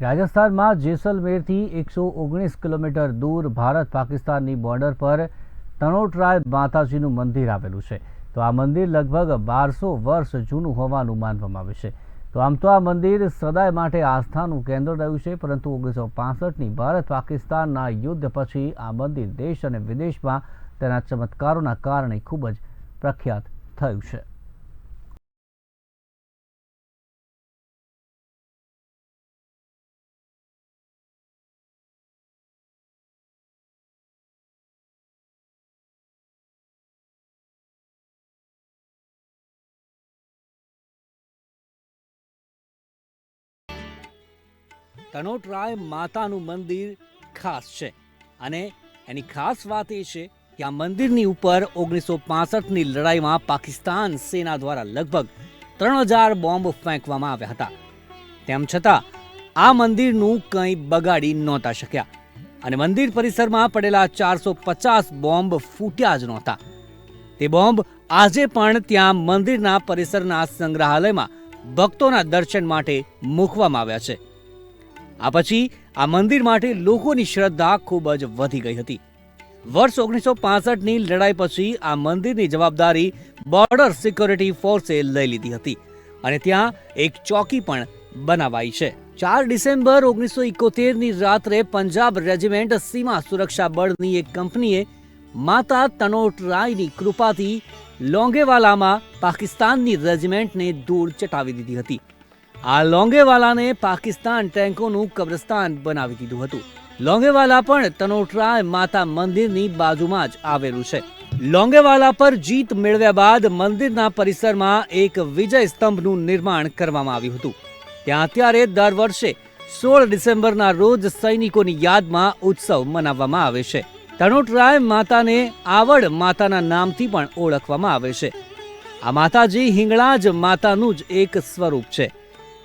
રાજસ્થાનમાં જેસલમેરથી એકસો ઓગણીસ કિલોમીટર દૂર ભારત પાકિસ્તાનની બોર્ડર પર તણોટરાય માતાજીનું મંદિર આવેલું છે. તો આ મંદિર લગભગ બારસો વર્ષ જૂનું હોવાનું માનવામાં આવે છે. તો આમ તો આ મંદિર સદાય માટે આસ્થાનું કેન્દ્ર રહ્યું છે, પરંતુ ઓગણીસો પાસઠની ભારત પાકિસ્તાનના યુદ્ધ પછી આ મંદિર દેશ અને વિદેશમાં તેના ચમત્કારોના કારણે ખૂબ જ પ્રખ્યાત થયું છે. તનોટરાય માતાનું મંદિર ખાસ છે. અને એની ખાસ વાત એ છે કે આ મંદિરની ઉપર ઓગણીસો પાસઠની લડાઈમાં પાકિસ્તાન સેના દ્વારા લગભગ ત્રણ હજાર બોમ્બ ફેંકવામાં આવ્યા હતા. તેમ છતાં, આ મંદિરનું કંઈ બગાડી નહોતા શક્યા. અને મંદિર પરિસરમાં પડેલા ચારસો પચાસ બોમ્બ ફૂટ્યા જ નહોતા. તે બોમ્બ આજે પણ ત્યાં મંદિરના પરિસરના સંગ્રહાલયમાં ભક્તોના દર્શન માટે મૂકવામાં આવ્યા છે. આ પછી આ મંદિર માટે લોકોની શ્રદ્ધા ખૂબ જ વધી ગઈ હતી. વર્ષ ઓગણીસો પાસઠની લડાઈ પછી આ મંદિરની જવાબદારી બોર્ડર સિક્યોરિટી ફોર્સે લઈ લીધી હતી અને ત્યાં એક ચોકી પણ બનાવાઈ છે. ચાર ડિસેમ્બર ઓગણીસો ઇકોતેરની રાત્રે પંજાબ રેજિમેન્ટ સીમા સુરક્ષા બળની એક કંપનીએ માતા તનોટ રાયની કૃપાથી લોંગેવાલામાં પાકિસ્તાનની રેજિમેન્ટને ધૂળ ચટાવી દીધી હતી. આ લોંગેવાલાને પાકિસ્તાન ટેન્કોનું કબ્રસ્તાન બનાવી દીધું હતું. લોંગેવાલા પણ તનોટરા માતા મંદિરની બાજુમાં જ આવેલું છે. લોંગેવાલા પર જીત મેળવ્યા બાદ મંદિરના પરિસરમાં એક વિજય સ્તંભનું નિર્માણ કરવામાં આવ્યું હતું. ત્યાં અત્યારે દર વર્ષે સોળ ડિસેમ્બરના રોજ સૈનિકોની યાદમાં ઉત્સવ મનાવવામાં આવે છે. તનોટરાય માતાને આવડ માતાના નામથી પણ ઓળખવામાં આવે છે. આ માતાજી હિંગળાજ માતાનું જ એક સ્વરૂપ છે.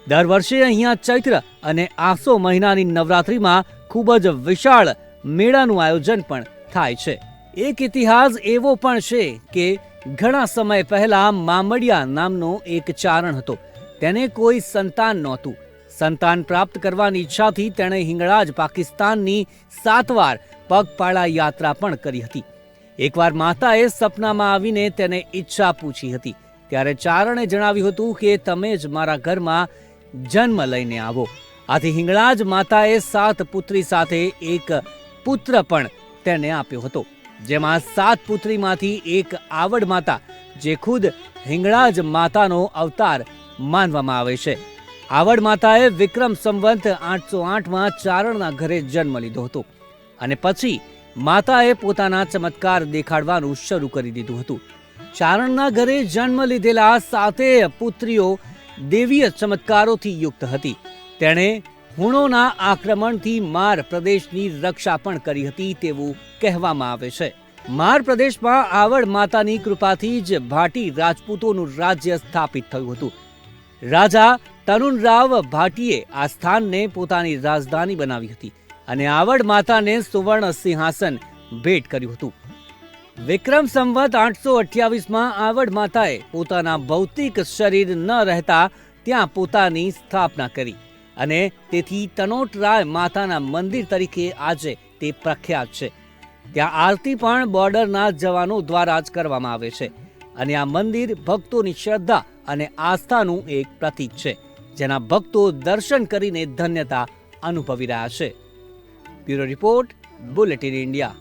દર વર્ષે અહીંયા ચૈત્ર અને આસો મહિનાની નવરાત્રિમાં ખૂબ જ વિશાળ મેળાનું આયોજન પણ થાય છે. એક ઇતિહાસ એવો પણ છે કે ઘણા સમય પહેલા મામડિયા નામનો એક ચારણ હતો. તેને કોઈ સંતાન નહોતું. સંતાન પ્રાપ્ત કરવાની ઈચ્છાથી તેણે હિંગળાજ પાકિસ્તાનની સાત વાર પગપાળા યાત્રા પણ કરી હતી. એકવાર માતાએ સપનામાં આવીને તેને ઈચ્છા પૂછી હતી. ત્યારે ચારણે જણાવ્યું હતું કે, તમે જ મારા ઘરમાં જન્મ લઈને આવો. આથી હિંગળાજ માતાએ સાત પુત્રી સાથે એક પુત્ર પણ તેને આપ્યો હતો. જેમાં સાત પુત્રીમાંથી એક આવડ માતા, જે ખુદ હિંગળાજ માતાનો અવતાર માનવામાં આવે છે. આવડ માતાએ વિક્રમ સંવંત આઠસો આઠમાં ચારણના ઘરે જન્મ લીધો હતો અને પછી માતાએ પોતાના ચમત્કાર દેખાડવાનું શરૂ કરી દીધું હતું. ચારણના ઘરે જન્મ લીધેલા સાતેય પુત્રીઓ દેવીય ચમત્કારોથી યુક્ત હતી. તેણે હુણોના આક્રમણથી માર પ્રદેશની રક્ષા પણ કરી હતી તેવું કહેવામાં આવે છે. માર પ્રદેશમાં આવડ માતાની કૃપાથી જ ભાટી રાજપૂતોનું રાજ્ય સ્થાપિત થયું હતું. રાજા તરુણરાવ ભાટીએ આ સ્થાનને પોતાની રાજધાની બનાવી હતી અને આવડ માતાને સુવર્ણ સિંહાસન ભેટ કર્યું હતું. વિક્રમ સંવત આઠસો અઠ્યાવીસમાં આવડ માતાએ પોતાના ભૌતિક શરીર ન રહેતા ત્યાં પોતાની સ્થાપના કરી અને તેથી તનોટરાય માતાના મંદિર તરીકે આજે તે પ્રખ્યાત છે. ત્યાં આરતી પણ બોર્ડરના જવાનો દ્વારા જ કરવામાં આવે છે અને આ મંદિર ભક્તોની શ્રદ્ધા અને આસ્થાનું એક પ્રતીક છે, જેના ભક્તો દર્શન કરીને ધન્યતા અનુભવી રહ્યા છે. Bureau report, bulletin India.